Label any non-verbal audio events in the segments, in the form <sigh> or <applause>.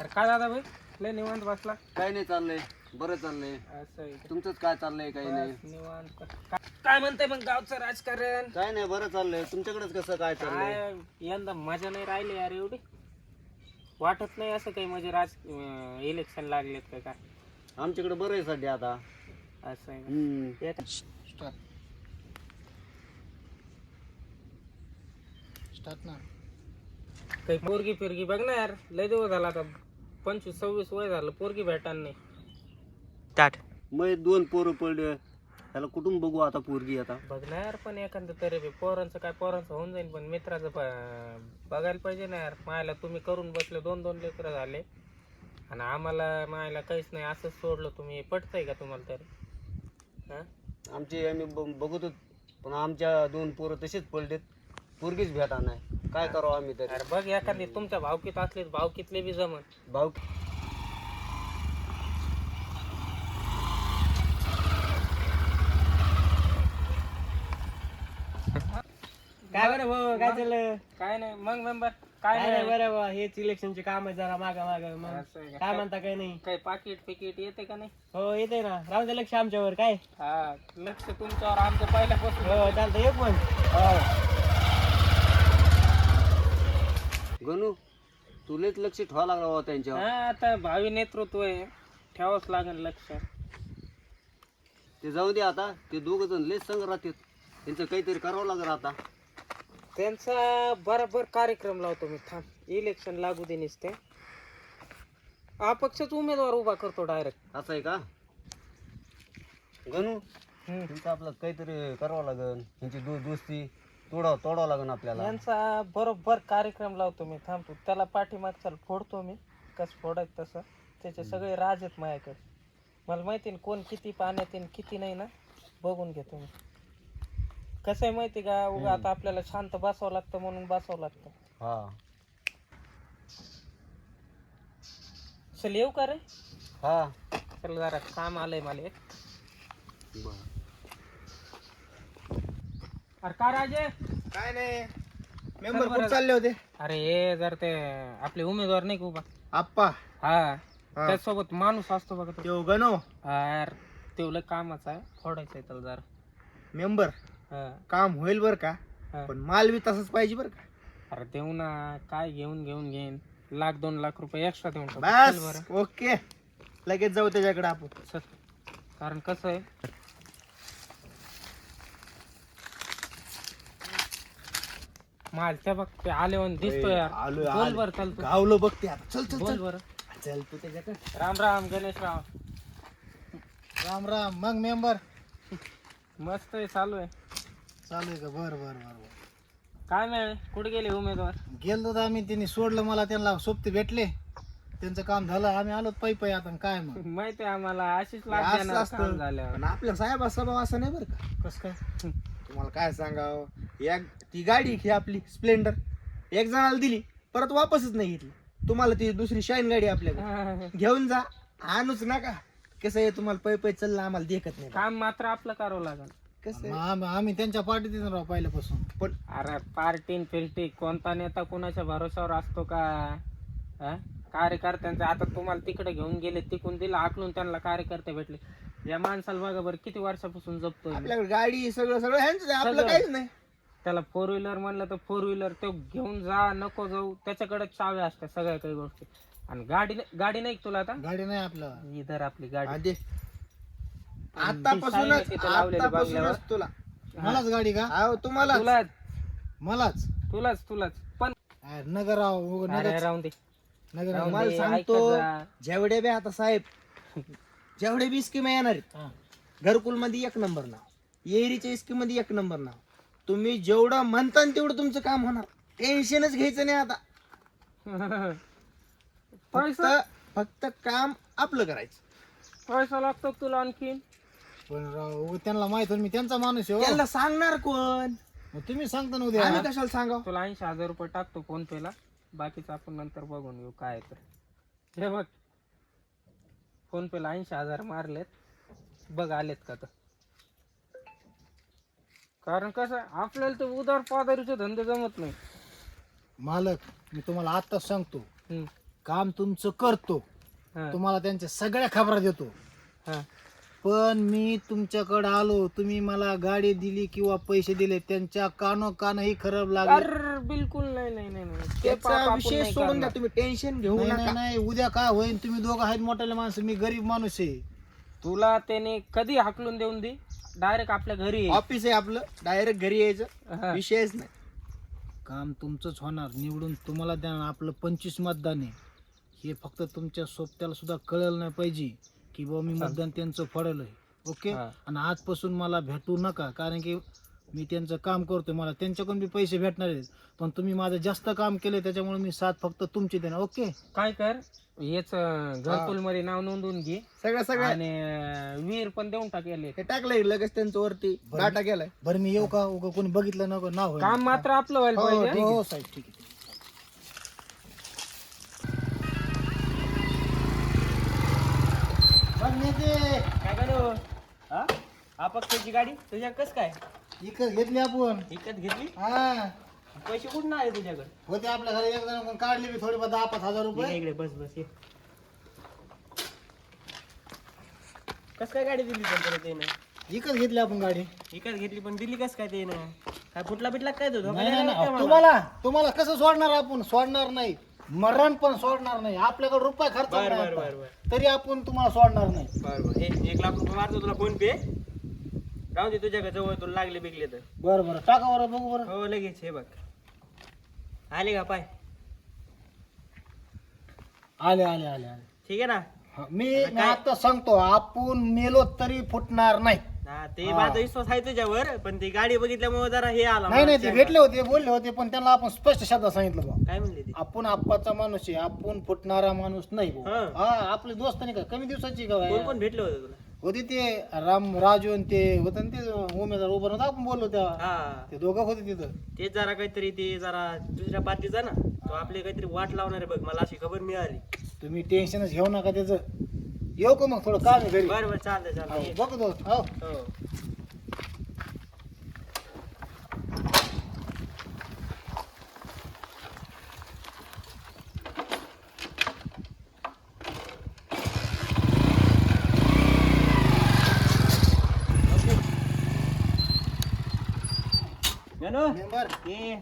अरे काय दादा भाई? लय निवांत बसला. काय नाही चाललंय. बरं चाललंय. असं आहे का? तुमचंच काय चाललंय काही नाही? बस निवांत. काय- काय म्हणतंय मग गावचं राजकारण? काय नाही बरं चाललंय. तुमच्याकडेच कसं काय चाललंय? काय यंदा मजा नाही राहिली यार एवढी. वाटत नाही असं काही म्हणजे राज इलेक्शन लागलेत का काय. आमच्याकडे बरं आहे सध्या आता. असं आहे का? हम्म. येत- काही पोरगी फिरगी बघ ना यार लय दिवस झाला आता पंचवीस सव्वीस वय झालं पोरगी भेटान नाही. मग दोन पोरं पडले. त्याला कुठून बघू आता पोरगी आता? बघ ना यार पण एखादं तरी बी. पोरांचं काय पोरांचं होऊन जाईल पण मित्राचं प- बघायला पाहिजे ना यार. मायला तुम्ही करून बसले दोन दोन लेकरं झाले. आणि आम्हाला मायला काहीच नाही असंच सोडलं तुम्ही. पटतंय का तुम्हाला तरी? हा? आमची आम्ही ब- बघतो पण आमच्या दोन पोरं तसेच पडलेत. पोरगीच भेटा नाही. काय करावं आम्ही तरी? अरे बघ एखादी तुमच्या भावकीत असले भावकीतले बी जमन. भाऊ काय बरं भाऊ काय चाललं काय नाही मग मेंबर काय काय नाही नाही. बरं भाऊ हेच इलेक्शनचे काम आहे जरा मागा मागा. मग असं आहे का? काय म्हणता काय नाही? काही पाकिट पिकिट येते का नाही? हो येते ना. राहू दे लक्ष आमच्यावर काय? हा लक्ष तुमच्यावर आमचं पहिल्यापासून. हो चालतं ये पण. गणू तुलेच लक्ष ठेवा लागला बाबा त्यांच्यावर. हा आता भावी नेतृत्व आहे. ठेवावंच लागेल लक्ष. ते जाऊ दे आता ते दोघ जण लेच संग राहतात. त्यांचं काहीतरी करावं लागेल आता. त्यांचा बरोबर कार्यक्रम लावतो मी थांब. इलेक्शन लागू दे ते अपक्षच उमेदवार उभा करतो डायरेक्ट असं आहे का? गणू त्यांचं आपलं काहीतरी करावं लागेल. त्यांची दो दोस्ती तोडावं तोडावं लागेल आपल्याला. यांचा बरोबर कार्यक्रम लावतो मी थांबतो. त्याला पाठीमागचा फोडतो मी कसं फोडायचं तसं. त्याचे सगळे राज आहेत माझ्याकडे. मला माहिती ना कोण किती पाण्यात आणि किती नाही ना बघून घेतो मी. कसं आहे माहिती का उगा आता आपल्याला शांत बसावं लागतं म्हणून बसावं लागतं. हा. चल येऊ का रे? हा. चल जरा काम आलंय मला एक. बरं. अरे का राजे? काय नाही. मेंबर कुठं चालले होते. अरे हे जर ते आपले उमेदवार नाही का उभा? आप्पा. हा. त्याच्यासोबत माणूस असतो बघा तो. तो गणो. तेवढं कामाचं आहे. फोडायचं आहे त्याला जरा. मेंबर. हा. काम होईल बर का? हा. पण माल बी तसंच पाहिजे बर का? अरे देऊ ना काय घेऊन घेऊन घेईन. लाख दोन लाख रुपये एक्स्ट्रा देऊन टाकू. चल बस. बरं. ओके. लगेच जाऊ त्याच्याकडे आपण. चल. कारण कसं आहे मालच्या बघ ते आले दिसतो यार. आलोय, बोल. बर चल तू. गावलो बघते आता. चल चल बोल चल. बर. चल तू त्याच्याकडे. राम राम गणेश राम राम. राम मग मेंबर. मस्त आहे चालू आहे. चालू आहे का? बर बर बर बर. काय मिळेल कुठे गेले उमेदवार? गेलो तर आम्ही त्यांनी सोडलं मला त्यांना सोबते भेटले. त्यांचं काम झालं आम्ही आलो पायी पायी आता काय मग? माहिती आहे आम्हाला अशीच लाग असं देणार असतं. काम झाल्यावर. पण आपल्या साहेब स्वभाव असं नाही बरं का. कस काय? तुम्हाला काय सांगावं? एक ती गाडी ही आपली स्प्लेंडर एक जणाला दिली परत वापसच नाही घेतली. तुम्हाला ती दुसरी शाईन गाडी आपल्याकडे. घेऊन जा. आणूच नका. कसं आहे तुम्हाला पै पै चाललं आम्हाला देखत नाही. काम मात्र आपलं करावं लागेल. कसं आम्ही त्यांच्या पार्टीत राहू पहिल्यापासून. पण अरे पार्टीन फिल्टी कोणता नेता कोणाच्या भरोशावर असतो का? हा? कार्यकर्त्यांचे आता तुम्हाला तिकडे घेऊन गेले तिकून दिलं आकलून त्यांना कार्यकर्ते भेटले. या माणसाला बघा बरं किती वर्षापासून जपतोय मी. आपल्याकडे गाडी सगळं सगळं ह्यांचं आहे, आपलं सगळं. काहीच नाही. त्याला फोर व्हीलर म्हणलं तर फोर व्हीलर तो घेऊन जा नको जाऊ. त्याच्याकडे चाव्या असतात सगळ्या काही गोष्टी. आणि गाडी नाही- गाडी नाही का तुला आता? गाडी नाही आपलं. इधर आपली गाडी. आधी. आणि आतापासूनच तिथं लावलेली बंगल्यावर. आतापासूनच तुला. मलाच गाडी का? अहो तुम्हाला तुलाच. मलाच. तुलाच तुलाच. पण नगर अरे नगर राहून दे. नगर राहून मला दे, सांगतो ऐकत जा. जेवढे बी आता साहेब जेवढे बी स्कीम येणार आहेत घरकुलमध्ये एक नंबर नाव येरीच्या स्कीममध्ये एक नंबर नाव तुम्ही जेवढं म्हणता ना तेवढं तुमचं काम होणार. टेन्शनच घ्यायचं नाही आता. <laughs> फक्त फक्त काम आपलं करायचं. पैसा लागतो तुला आणखीन? पण त्यांना माहीत मी त्यांचा माणूस आहे त्यांना सांगणार कोण? तुम्ही सांगता ना उद्या. आम्ही कशाला सांगा तुला ऐंशी हजार रुपये टाकतो फोन पे ला बाकीचं आपण नंतर बघून घेऊ काय आहे तर. हे बघ. फोन पे ला ऐंशी हजार मारलेत. बघ आलेत का तर. कारण कसं आपल्याला ते उदार पादारीचे धंदे जमत नाही. मालक मी तुम्हाला आताच सांगतो. हम्म. काम तुमचं करतो. हा, तुम्हाला त्यांच्या सगळ्या खबरा देतो. हा. पण मी तुमच्याकडे आलो तुम्ही मला गाडी दिली किंवा पैसे दिले त्यांच्या कानो कानही खराब लागले. अरे बिलकुल नाही नाही नाही नाही. ते पाप त्याचा आपण विषय नाही सोडून द्या करणार. तुम्ही टेन्शन घेऊ नाही नाही नका. नाही उद्या काय होईल तुम्ही दोघं आहेत मोठ्याले माणसं मी गरीब माणूस आहे. तुला त्याने कधी हाकलून देऊन दे? डायरेक्ट आपल्या घरी. ऑफिस आहे आपलं. डायरेक्ट घरी यायचं. हा. विषयच नाही. काम तुमचंच होणार. निवडून तुम्हाला द्या आपलं पंचवीस मतदान आहे. हे फक्त तुमच्या सोबत्याला सुद्धा कळलं नाही पाहिजे की बाबा मी मतदान त्यांचं फळलं ओके? हा. आणि आजपासून मला भेटू नका. कारण की मी त्यांचं काम करतोय मला त्यांच्याकडून बी पैसे भेटणार आहेत. पण तुम्ही माझं जास्त काम केलं त्याच्यामुळे मी साथ फक्त तुमची देणार. ओके? काय कर हेच घरकुलमध्ये नाव नोंदवून घे. सगळं सगळं. आणि विहीर पण देऊन टाकेले हे टाकलंय लगेच त्यांचं वरती बरं. डाटा गेलाय. बरं मी येऊ का? उगा कोणी बघितलं नको नाव होईल. काम मात्र आपलं व्हायला हो, पाहिजे. हो हो, साहेब ठीक आहे बघ नेते. काय करू? हा? अपक्षाची गाडी? तुझ्या कस काय? इकत घेतली आपण. विकत घेतली? हा. पैसे कुठून आले तुझ्याकडे? होते आपल्या घरी एक जण काढली बी थोडी दहा पाच हजार ये रुपये. इकडे बस बस ये. कस काय गाडी दिली पण तुला त्यानं इकत घेतली आपण गाडी. विकत घेतली पण दिली कस काय त्यानं काय फुटला बिटला काय तो? धोका नाही नाही द्यायला नाही. लागला मला? तुम्हाला तुम्हाला कसं सोडणार आपण? सोडणार नाही. मरण पण सोडणार नाही. आपल्याकडे रुपये खर्च बर नाही बर बर आता. बर. तरी आपण तुम्हाला सोडणार नाही. बर बर. हे एक लाख रुपये मारतो तुला फोन पे. राहू दे तुझ्या जवळ तुला लागले बिकले तर. बरं बरं. टाका बरं बघू बरं. हो लगेच हे बघ. आले का पाय? आले आले आले आले. ठीक आहे ना? हा, मी आता मी काय? आता सांगतो आपण मेलो तरी फुटणार नाही. हा ते हा. माझा विश्वास आहे तुझ्यावर पण ती गाडी बघितल्यामुळे जरा हे आला नाही नाही ते. भेटले होते बोलले होते पण त्यांना आपण स्पष्ट शब्दात सांगितलं बा. काय म्हणले ते? आपण आप्पाचा माणूस आहे आपण फुटणारा माणूस नाही भाऊ. हा. हा आपले दोस्त नाही का? कमी दिवसाची का कोण कोण भेटलं होतं तुला? होते ते राम राजू आणि ते होतं ना ते उमेदवार उभं नव्हतं आपण बोललो तेव्हा. हा. ते दोघं होते तिथं. ते जरा काहीतरी ते जरा दुसऱ्या पार्टीचा ना. तो आपले काहीतरी वाट लावणार आहे बघ मला अशी खबर मिळाली. तुम्ही टेन्शनच घेऊ नका त्याचं. येऊ का मग थोडं काम आहे घरी? बरं बरं चालतंय हो, चालतंय बघतो. हो. हो. मेंबर. हे.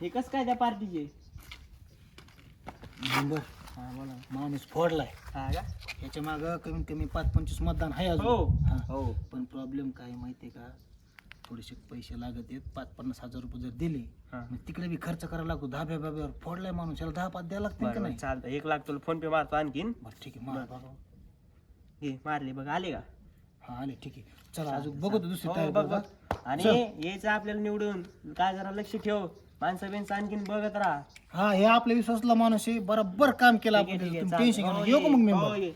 हे कस काय त्या पार्टीचे? मेंबर. हा बोला. माणूस फोडलाय. हा का? याच्या माग कमीत कमी पाच पंचवीस मतदान आहे हो अजून. हा. हो. पण प्रॉब्लेम काय माहितीये का? थोडेसे पैसे लागत आहेत. पाच पन्नास हजार रुपये जर दिले हा. मग तिकडे बी खर्च करायला लागतो. धाब्या बाब्यावर फोडलाय माणूस. याला दहा पाच द्यायला लागतील का बरं नाही? चालतं एक लाख तुला फोन पे मारतो आणखीन. बरं ठीक आहे. मार. बघा घे मारले बघ. आले का? हा आले ठीक आहे चला अजून बघतो दुसरी हो, तयारी बघ बघा बघ आणि. यायचं आपल्याला निवडून काय जरा लक्ष ठेव माणसं बिनसं आणखीन बघत राहा हा हे आपल्या विश्वासला माणूस आहे बरोबर काम केलं ठीक आहे, आपण ठीक आहे. टेन्शन घ्या हो, नका. येऊ का मग ये. मेंबर हो, ये.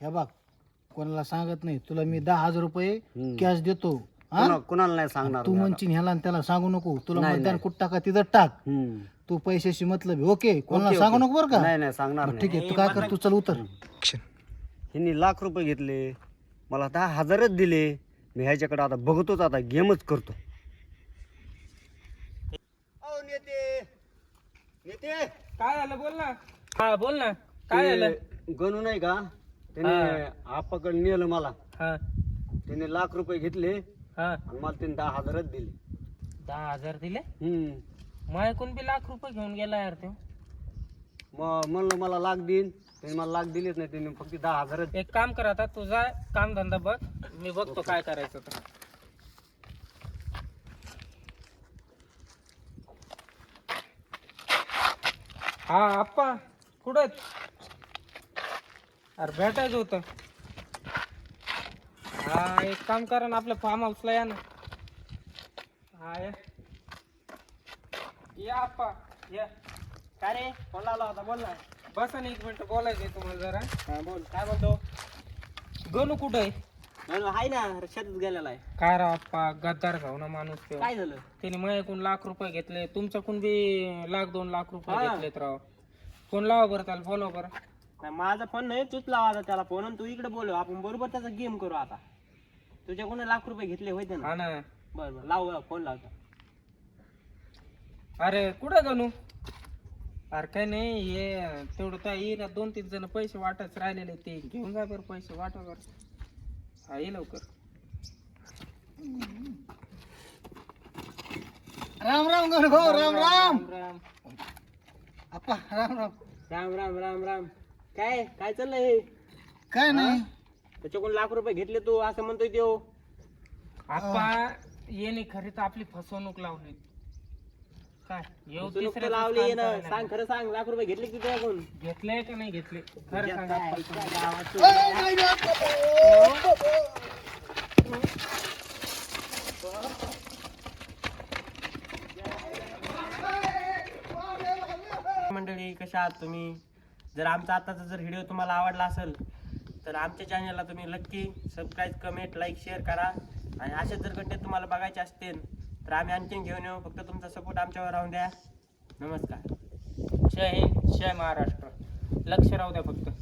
हे बघ कोणाला सांगत नाही तुला मी दहा हजार रुपये. कॅश देतो हा कुणा- कुणाला नाही सांगणार तू मी. म्हणशील ह्याला आणि त्याला सांगू नको तुला मतदान. कुठं टाका तिथं टाक. तू पैशाशी मतलब आहे. ओके कोणाला सांगू. नको बरं का? नाही नाही सांगणार नाही. ठीक आहे तू काय कर तू चल उतर. ह्यांनी लाख रुपये घेतले मला दहा हजारच दिले मी ह्याच्याकडे आता बघतोच आता गेमच करतो. नेते. नेते. काय झालं बोल ना. हा बोल ना. काय झालं? ते गणू नाही का? त्याने आपाकडे नेलं मला. हा. त्याने लाख रुपये घेतले हा. आणि मला त्याने दहा हजारच दिले. दहा हजार दिले? हम्म. माझ्याकडून बी लाख रुपये घेऊन गेला यार तो. मग म्हणलं मला लाख देईन त्याने मला लाख दिलेच नाही त्याने फक्त दहा हजारच. एक काम कर आता तुझा काम धंदा बघ मी बघतो काय करायचं तर हा आप्पा कुठं आहेत? अरे भेटायचं होतं. हा एक काम करा ना आपल्या फार्म हाऊसला या ना. हा या. या आप्पा या. काय रे? फोन लावला होता बोल ना. बसा ना एक मिनिट बोलायचंय तुम्हाला जरा. हा बोल. काय म्हणतो? गणू कुठं आहे? म्हणलं, हाय ना शेतात गेलेला आहे. काय राव आप्पा गद्दार भाऊ ना माणूस तो. काय झालं? त्याने माझ्याकडून लाख रुपये घेतले. तुमच्याकडून बी लाख दोन लाख रुपये हा. घेतलेत राव. फोन लावा बरं त्याला फॉलो करा. नाही माझा फोन नाही तूच लावा आता त्याला फोन आणि तू इकडे बोलव. आपण बरोबर त्याचा गेम करू आता. तुझ्याकडून लाख रुपये घेतले होते ना. हा ना. बरं बरं लाव फोन लावता. अरे कुठं गणू? अरे काय नाही हे तेवढं तर येईन दोन तीन जण पैसे वाटच राहिलेले ते. घेऊन जा बरं पैसे वाटा बरं. हा ये लवकर. राम राम गण भाऊ राम राम राम आप्पा राम राम. राम राम. राम राम काय काय चाललंय काय नाही. त्याच्याकडून लाख रुपये घेतले तू असं म्हणतोय तो आप्पा येणे खरी तर आपली फसवणूक लावली काय? येऊ लावली काम ना. करायला सांग खरं सांग लाख रुपये घेतले की तुझ्याकडून घेतलंय का नाही घेतले? खरं सांग. मंडळी कशा आहात तुम्ही? जर आमचा आताचा जर व्हिडिओ तुम्हाला आवडला असेल तर आमच्या चॅनलला तुम्ही नक्की सबस्क्राईब कमेंट लाईक शेअर करा. आणि असेच जर कंटेंट तुम्हाला बघायचे असतील तर आम्ही आणखीन घेऊन येऊ. फक्त तुमचा सपोर्ट आमच्यावर राहून द्या. नमस्कार. जय हिंद जय महाराष्ट्र. लक्ष राहू द्या फक्त.